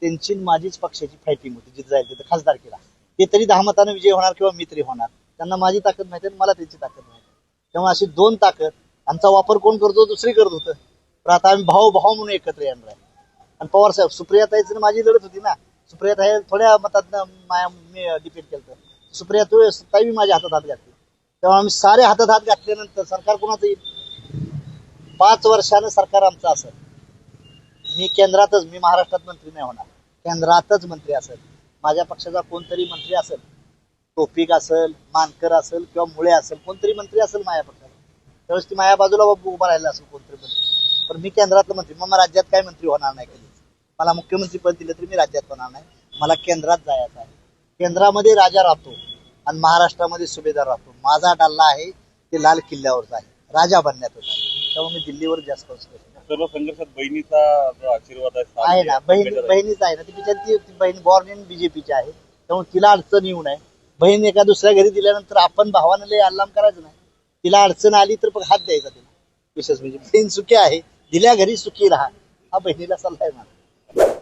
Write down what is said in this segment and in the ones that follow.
त्यांची माझीच पक्षाची फायटिंग होती जिथे जाईल तिथे खासदार केला. ते तरी दहा मतानं विजय होणार किंवा मित्री होणार. त्यांना माझी ताकद माहिती आणि मला त्यांची ताकद माहिती तेव्हा त्यामुळे अशी दोन ताकद आमचा वापर कोण करतो दुसरी करत होतं. पण आता आम्ही भाऊ भाऊ म्हणून एकत्र येणार आहे. आणि पवार साहेब सुप्रियाताईच माझी लढत होती ना. सुप्रियाताई थोड्या मतात मी डिपेंड केलं सुप्रिया तू ताई मी माझ्या हातात हात घातली. तेव्हा आम्ही सारे हातात हात घातल्यानंतर सरकार कोणाचं येईल पाच वर्षानं सरकार आमचं असेल. मी केंद्रातच मी महाराष्ट्रात मंत्री नाही होणार. केंद्रातच मंत्री असेल. माझ्या पक्षाचा कोणतरी मंत्री असेल. टोपिक असेल मानकर असेल किंवा मुळे असेल कोणतरी मंत्री असेल माझ्या पक्षाला त्यावेळेस ती माझ्या बाजूला उभं उभा राहिला असेल कोणतरी मंत्री. पण मी केंद्रातलं मंत्री. मग राज्यात काय मंत्री होणार नाही कधी मला मुख्यमंत्री पद दिलं तरी मी राज्यात होणार नाही. मला केंद्रात जायचं आहे. केंद्रामध्ये राजा राहतो. आणि महाराष्ट्रामध्ये सुभेदार राहतो. माझा डाल्ला आहे ते लाल किल्ल्यावरचा आहे. राजा बनण्यात होता. त्यामुळे मी दिल्लीवर जास्त सर्व संघर्षात बहिणीचा जो आशीर्वाद आहे आहे ना. बहीण आहे. बहिणीच आहे ना. ती बिचारी ती बहीण बॉर्न इन बीजेपीची आहे. त्यामुळे तिला अडचण येऊ नये. बहीण एका दुसऱ्या घरी दिल्यानंतर आपण भावानं लय अल्लाम करायचं नाही. तिला अडचण आली तर मग हात द्यायचा तिला. विशेष म्हणजे बहीण सुखी आहे. दिल्या घरी सुखी राहा. हा बहिणीला सल्ला आहे मला.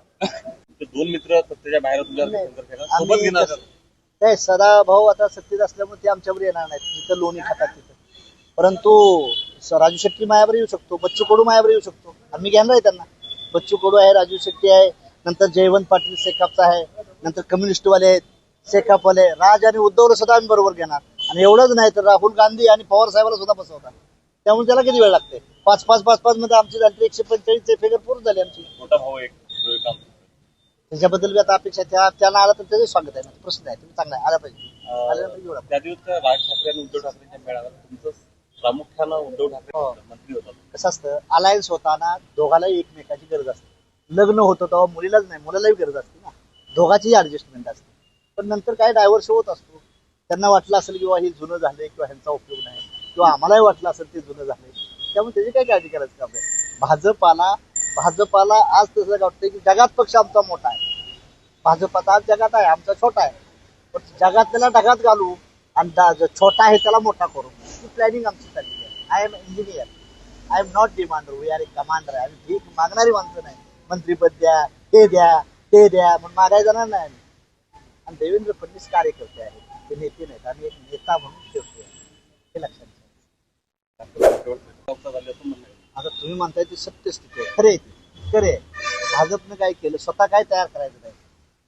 दोन मित्र सत्तेच्या बाहेर सोबत घेणार काय सदा भाऊ आता सत्तेत असल्यामुळे ते आमच्यावर येणार नाहीत. जिथं लोणी खातात तिथं. परंतु राजू शेट्टी मायावर येऊ शकतो बच्चू कडू मायावर येऊ शकतो. आम्ही घेणार आहे त्यांना. बच्चू कडू आहे राजू शेट्टी आहे नंतर जयवंत पाटील शेकापचा आहे नंतर कम्युनिस्टवाले आहेत शेकापवाले राज आणि उद्धवला सुद्धा आम्ही बरोबर घेणार. आणि एवढंच नाही तर राहुल गांधी आणि पवार साहेबाला सुद्धा बसवतात त्यामुळे त्याला किती वेळ लागते? पाच पाच पाच पाच मध्ये आमची झाली एकशे पंचेचाळीस फिगर पूर्ण झाली आमची. मोठा भाऊ एक. त्याच्याबद्दल बी आता अपेक्षा आहे. त्या त्याला आला तर त्याचे स्वागत आहे. प्रश्न नाही तुम्ही चांगला आहे, आला पाहिजे. त्या दिवस राज ठाकरे आणि उद्धव ठाकरेंच्या मेळाव्यात तुमचं प्रामुख्यानं उद्धव ठाकरे हो. मंत्री कसं असतं अलायन्स होताना दोघालाही एकमेकाची गरज असते. लग्न होतं तेव्हा मुलीलाच नाही मुलालाही गरज असते ना. दोघाची ऍडजस्टमेंट असते. पण नंतर काय डायव्हर्स होत असतो. त्यांना वाटलं असेल किंवा हे जुनं झालंय किंवा ह्यांचा उपयोग नाही. किंवा आम्हालाही वाटलं असेल ते जुनं झालंय. त्यामुळे त्याची काय काळजी करायचं काम आहे भाजपाला भाजपाला आज तसं वाटतंय की जगात पक्ष आमचा मोठा आहे भाजपाचा आज जगात आहे आमचा छोटा आहे पण जगात त्याला ढगात घालू आणि छोटा आहे त्याला मोठा करू ही प्लॅनिंग आमची चाललेली आहे I am engineer I am not demander we are a commander आहे आम्ही भीक मागणारी माणसं नाही मंत्रीपद द्या हे द्या ते द्या म्हणून मागाय जाणार नाही आम्ही. आणि देवेंद्र फडणवीस कार्यकर्ते आहेत ते नेते नाहीत आम्ही एक नेता म्हणून ठेवतोय हे लक्षात ठेवा आता तुम्ही म्हणताय ती सत्यस्थिती आहे. खरे खरे भाजपनं काय केलं? स्वतः काय तयार करायचं नाही?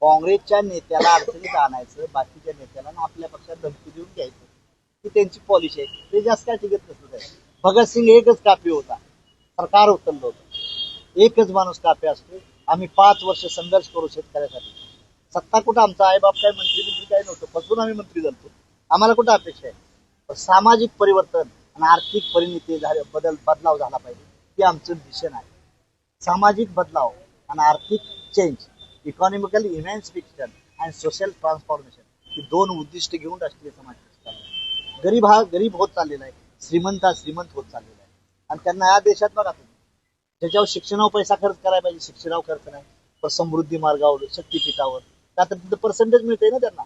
काँग्रेसच्या नेत्याला अडचणीत आणायचं बाकीच्या नेत्याला ना आपल्या पक्षात धमकी देऊन घ्यायचं. ही त्यांची पॉलिसी आहे. ते जास्त काय टिकत नसत आहे भगतसिंग एकच कापी होता. सरकार उचललं होतं. एकच माणूस कापी असतो. आम्ही पाच वर्ष संघर्ष करू शेतकऱ्यासाठी. सत्ता कुठं? आमचा आईबाप काय मंत्री मंत्री काय नव्हतं. फसवून आम्ही मंत्री झालतो. आम्हाला कुठं अपेक्षा आहे? सामाजिक परिवर्तन आणि आर्थिक परिणिती झाले बदल बदलाव झाला पाहिजे. हे आमचं मिशन आहे. सामाजिक बदलाव आणि आर्थिक change economical intensification and social transformation ही दोन उद्दिष्ट घेऊन राष्ट्रीय समाज गरीब हा गरीब होत चाललेला आहे. श्रीमंत हा श्रीमंत होत चाललेला आहे. आणि त्यांना या देशात बघा तुम्ही. ज्याच्यावर शिक्षणावर पैसा खर्च करायला पाहिजे शिक्षणावर खर्च नाही. पण समृद्धी मार्गावर शक्तीपीठावर. का तर तिथं पर्सेंटेज मिळते ना त्यांना.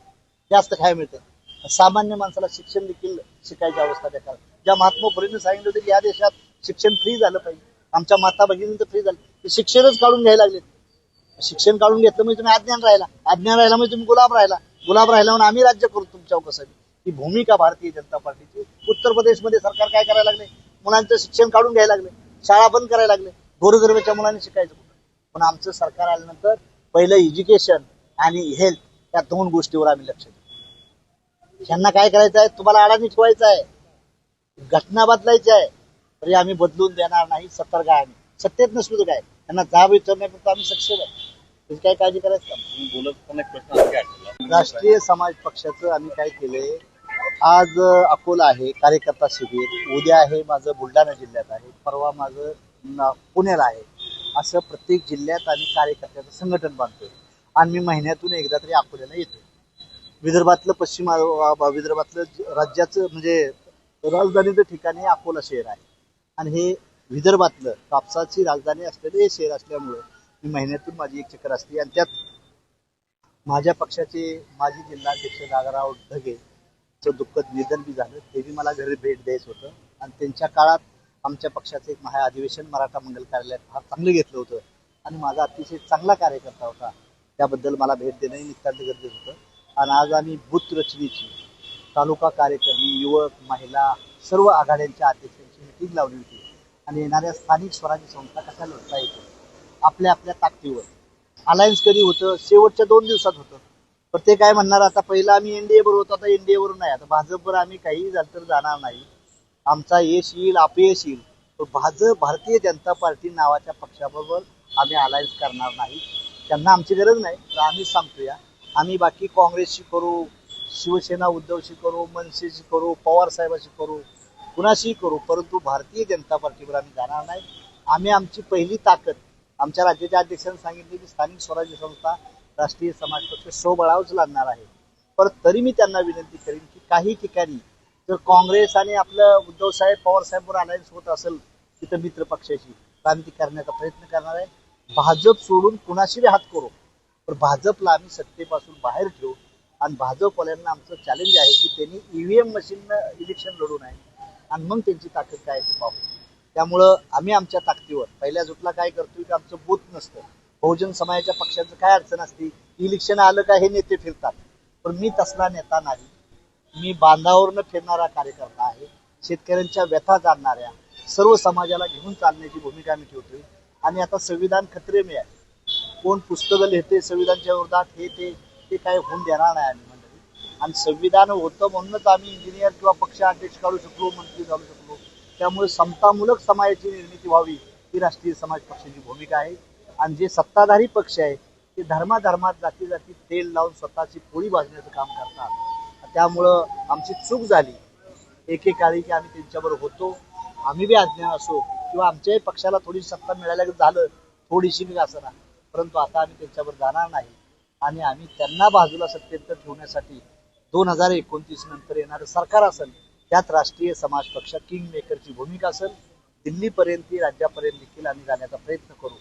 जास्त काय मिळते सामान्य माणसाला शिक्षण देखील शिकायची अवस्था बेकार ज्या महात्मा फुलेंनी सांगितलं होतं की या देशात शिक्षण फ्री झालं पाहिजे. आमच्या माता भगिनींचं फ्री झालं. ते शिक्षणच काढून घ्यायला लागले शिक्षण काढून घेतलं म्हणजे तुम्ही अज्ञान राहिला. अज्ञान राहिला म्हणजे तुम्ही गुलाब राहिला. गुलाब राहिला म्हणून आम्ही राज्य करू तुमच्यावर कसं ही भूमिका भारतीय जनता पार्टीची. उत्तर प्रदेशमध्ये सरकार काय करायला लागले? मुलांचं शिक्षण काढून घ्यायला लागले. शाळा बंद करायला लागले. गोरगरबेच्या मुलांनी शिकायचं कुठं? पण आमचं सरकार आल्यानंतर पहिलं एज्युकेशन आणि हेल्थ या दोन गोष्टीवर आम्ही लक्ष देऊ. ह्यांना काय करायचं आहे तुम्हाला अडाणी ठेवायचं आहे घटना बदलायची आहे तरी आम्ही बदलून देणार नाही सतर्क आहे आम्ही. सत्तेत नसलो तर काय? त्यांना जाब विचारण्यापुरतं आम्ही सक्षम आहे. त्याची काय काळजी करायचं का? तुम्ही बोलत असताना एक प्रश्न आणखी आठवला. राष्ट्रीय समाज पक्षाचं आम्ही काय केलंय? आज अ, अकोला आहे कार्यकर्ता शिबिर. उद्या आहे माझं बुलढाणा जिल्ह्यात आहे. परवा माझं न- पुण्याला आहे. असं प्रत्येक जिल्ह्यात आम्ही कार्यकर्त्याचं संघटन बांधतोय. आणि मी महिन्यातून एकदा तरी अकोल्याला येतोय. विदर्भातलं पश्चिम विदर्भातलं राज्याचं म्हणजे राजधानीचं ठिकाण हे अकोला शहर आहे. आणि हे विदर्भातलं कापसाची राजधानी असलेलं हे शहर असल्यामुळं मी महिन्यातून माझी एक चक्कर असते. आणि त्यात माझ्या पक्षाचे माजी जिल्हाध्यक्ष नागराव ढगेचं दुःखद निधन बी झालं. ते बी मला घरी भेट द्यायचं होतं. आणि त्यांच्या काळात आमच्या पक्षाचं एक महा अधिवेशन मराठा मंडल कार्यालयात फार चांगलं घेतलं होतं. आणि माझा अतिशय चांगला कार्यकर्ता होता. त्याबद्दल मला भेट देणंही नितांत गरजेचं होतं. आणि आज आम्ही बूथ रचनेची तालुका कार्यकारिणी युवक महिला सर्व आघाड्यांच्या अध्यक्षांची मिटिंग लावली होती. आणि येणाऱ्या स्थानिक स्वराज्य संस्था कशा लढता येतील आपल्या आपल्या ताकदीवर. अलायन्स कधी होतं? शेवटच्या दोन दिवसात होतं. पण ते काय म्हणणार आता पहिला आम्ही एनडीए बरोबर होतो आता एनडीए वरून नाही. आता भाजपवर आम्ही काही झालं तर जाणार नाही. आमचा यश येईल अपयश येईल. पण भाजप भारतीय जनता पार्टी नावाच्या पक्षाबरोबर आम्ही अलायन्स करणार नाही. त्यांना आमची गरज नाही तर आम्ही सांगतोया आम्ही बाकी काँग्रेसशी करू शिवसेना उद्धवशी करू मनसेशी करू पवार साहेबाशी करू कुणाशीही करू परंतु भारतीय जनता पार्टीवर आम्ही जाणार नाही. आम्ही आमची पहिली ताकद आमच्या राज्याच्या अध्यक्षांनी सांगितले की स्थानिक स्वराज्य संस्था राष्ट्रीय समाज पक्ष स्वबळावच लागणार आहे. पर तरी मी त्यांना विनंती करेन की काही ठिकाणी जर काँग्रेस आणि आपलं उद्धव साहेब पवार साहेबवर अलायन्स होत असेल तिथं मित्र पक्षाशी क्रांती करण्याचा प्रयत्न करणार आहे. भाजप सोडून कुणाशी हात करू. तर भाजपला आम्ही सत्तेपासून बाहेर ठेवू आणि भाजपवाल्यांना आमचं चॅलेंज आहे की त्यांनी ईव्हीएम मशीननं इलेक्शन लढू नये आणि मग त्यांची ताकद काय आहे ती पाहू. त्यामुळं आम्ही आमच्या ताकदीवर पहिल्या जुटला काय करतोय की आमचं बूथ नसतं. बहुजन समाजाच्या पक्षाचं काय अडचण असते? इलेक्शन आलं का हे नेते फिरतात. पण मी तसला नेता नाही. मी बांधावरनं फिरणारा कार्यकर्ता आहे. शेतकऱ्यांच्या व्यथा जाणणाऱ्या सर्व समाजाला घेऊन चालण्याची भूमिका मी ठेवतोय. आणि आता संविधान खत्रे मी आहे. कोण पुस्तकं लिहिते संविधानच्या विरोधात हे ते ते काय होऊन देणार नाही आम्ही मंडळी. आणि संविधान होतं म्हणूनच आम्ही इंजिनियर किंवा पक्ष अध्यक्ष काढू शकलो मंत्री काढू शकलो. त्यामुळे समतामूलक समाजाची निर्मिती व्हावी ही राष्ट्रीय समाज पक्षाची भूमिका आहे. आणि जे सत्ताधारी पक्ष आहे ते धर्माधर्मात जाती जाती तेल लावून स्वतःची पोळी भाजण्याचं काम करतात. त्यामुळं आमची चूक झाली. एकेकाळी की आम्ही त्यांच्याबरोबर होतो. आम्ही बी अज्ञान असो किंवा आमच्याही पक्षाला थोडी सत्ता मिळायला झालं थोडीशी बी असं ना परंतु आता आम्ही त्यांच्यावर जाणार नाही. आणि आम्ही त्यांना बाजूला सत्तेत ठेवण्यासाठी दोन हजार एकोणतीस नंतर येणारं सरकार असेल त्यात राष्ट्रीय समाज पक्ष किंग मेकरची भूमिका असेल दिल्लीपर्यंत राज्यापर्यंत देखील आम्ही जाण्याचा प्रयत्न करू.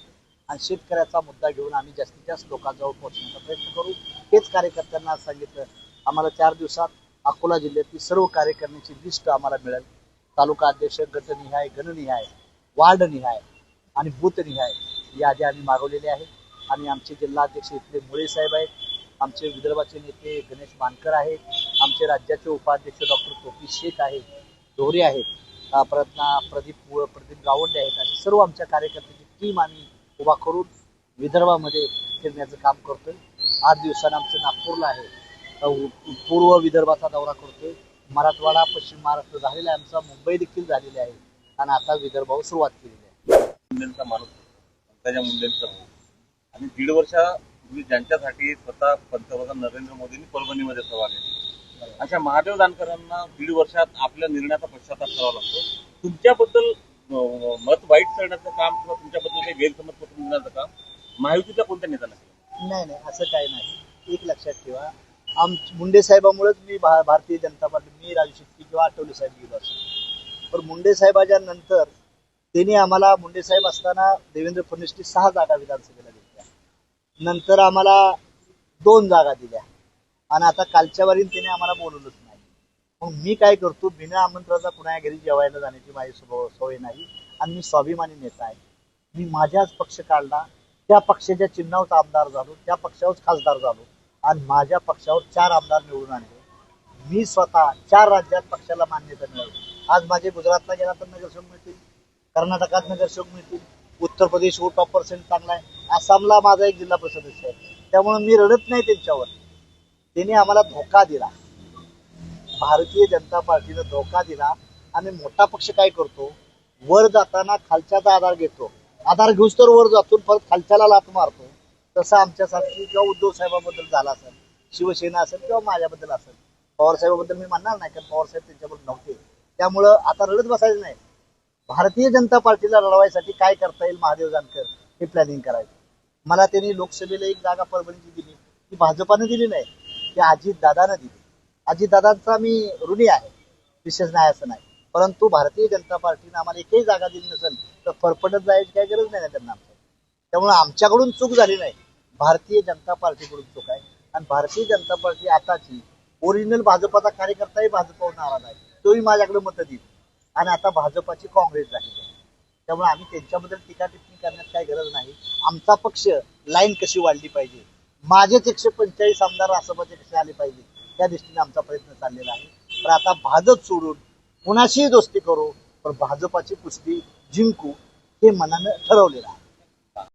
आणि शेतकऱ्याचा मुद्दा घेऊन आम्ही जास्तीत जास्त लोकांजवळ पोहोचण्याचा प्रयत्न करू. हेच कार्यकर्त्यांना सांगितलं आम्हाला चार दिवसात अकोला जिल्ह्यातली सर्व कार्यकारिणीची लिस्ट आम्हाला मिळेल. तालुका अध्यक्ष गटनिहाय गणनिहाय वार्डनिहाय आणि बूथनिहाय यादी आम्ही मागवलेली आहे आणि आमचे जिल्हाध्यक्ष इथले मुळे साहेब आहेत. आमचे विदर्भाचे नेते गणेश मानकर आहेत. आमचे राज्याचे उपाध्यक्ष डॉक्टर टोपी शेख आहेत. दोरे आहेत. प्रत्ना प्रदीप प्रदीप गावंडे आहेत. अशी सर्व आमच्या कार्यकर्त्याची टीम आम्ही उभा करून विदर्भामध्ये फिरण्याचं काम करतोय. आठ दिवसानं आमचं नागपूरला आहे. पूर्व विदर्भाचा दौरा करतोय. मराठवाडा पश्चिम महाराष्ट्र झालेला आहे. आमचा मुंबई देखील झालेली आहे. आणि आता विदर्भावर सुरुवात केलेली आहे. मुंडेंचा माणूस. पंकजा मुंडेंचा आणि दीड वर्षापूर्वी ज्यांच्यासाठी स्वतः पंतप्रधान नरेंद्र मोदींनी परभणीमध्ये सभा घेतली. अशा महादेव जानकरांना दीड वर्षात आपल्या निर्णयाचा पश्चाताप करावा लागतो. तुमच्याबद्दल मत वाईट करण्याचं काम किंवा तुमच्याबद्दल काही गैरसमज पसरून देण्याचं काम महायुतीच्या कोणत्या नेत्याला केलं? नाही नाही असं काही नाही. एक लक्षात ठेवा. आम मुंडे साहेबामुळेच मी भारतीय जनता पार्टी मी राजू शेट्टी किंवा आठवले साहेब गेलो असतो. पण मुंडे साहेबाच्या नंतर त्यांनी आम्हाला मुंडे साहेब असताना देवेंद्र फडणवीसची सहा जागा विधानसभेला नंतर आम्हाला दोन जागा दिल्या. आणि आता कालच्या वारीन त्याने आम्हाला बोलवलंच नाही. मग मी काय करतो बिना आमंत्रणाचा कुणा घरी जेवायला जाण्याची माझी स्वभाव सवय नाही. आणि मी स्वाभिमानी नेता आहे. मी माझ्याच पक्ष काढला त्या पक्षाच्या चिन्हावरच आमदार झालो त्या पक्षावर खासदार झालो. आणि माझ्या पक्षावर चार आमदार निवडून आणले. मी स्वतः चार राज्यात पक्षाला मान्यता मिळाली आज माझे गुजरातला गेला तर नगरसेवक मिळतील कर्नाटकात नगरसेवक मिळतील उत्तर प्रदेश हो टॉप पर्सेंट चांगला आहे. आसामला माझा एक जिल्हा परिषद आहे त्यामुळे मी रडत नाही त्यांच्यावर. त्यांनी आम्हाला धोका दिला. भारतीय जनता पार्टीनं धोका दिला. आणि मोठा पक्ष काय करतो? वर जाताना खालच्याचा आधार घेतो. आधार घेऊच तर वर जातो परत खालच्याला लात मारतो. तसं आमच्यासाठी किंवा उद्धव साहेबाबद्दल झाला असेल शिवसेना असेल किंवा माझ्याबद्दल असेल पवारसाहेबाबद्दल मी म्हणणार नाही कारण पवार साहेब त्यांच्याबरोबर नव्हते. त्यामुळं आता रडत बसायचं नाही. भारतीय जनता पार्टीला लढवायसाठी काय करता येईल महादेव जानकर हे प्लॅनिंग करायचं. मला त्यांनी लोकसभेला एक जागा परभणीची दिली ती भाजपाने दिली नाही ती अजित दादानं दिली. अजित दादांचा मी ऋणी आहे विशेष नाही असं नाही. परंतु भारतीय जनता पार्टीनं आम्हाला एकही जागा दिली नसेल तर फरफटत जायची काही गरज नाही त्यांना आमच्या त्यामुळे आमच्याकडून चूक झाली नाही. भारतीय जनता पार्टीकडून चूक आहे. आणि भारतीय जनता पार्टी आताची ओरिजिनल भाजपाचा कार्यकर्ताही भाजपावर नाराज आहे. तोही माझ्याकडे मतं देईल. आणि आता भाजपाची काँग्रेस झाली आहे. त्यामुळे आम्ही त्यांच्याबद्दल टीका टिप्पणी करण्यात काही गरज नाही. आमचा पक्ष लाईन कशी वाढली पाहिजे? माझेच एकशे पंचेचाळीस आमदार राष्ट्रपती कसे आले पाहिजे. त्या दृष्टीने आमचा प्रयत्न चाललेला आहे. तर आता भाजप सोडून कुणाशीही दोस्ती करू पण भाजपाची कुस्ती जिंकू हे मनानं ठरवलेलं आहे.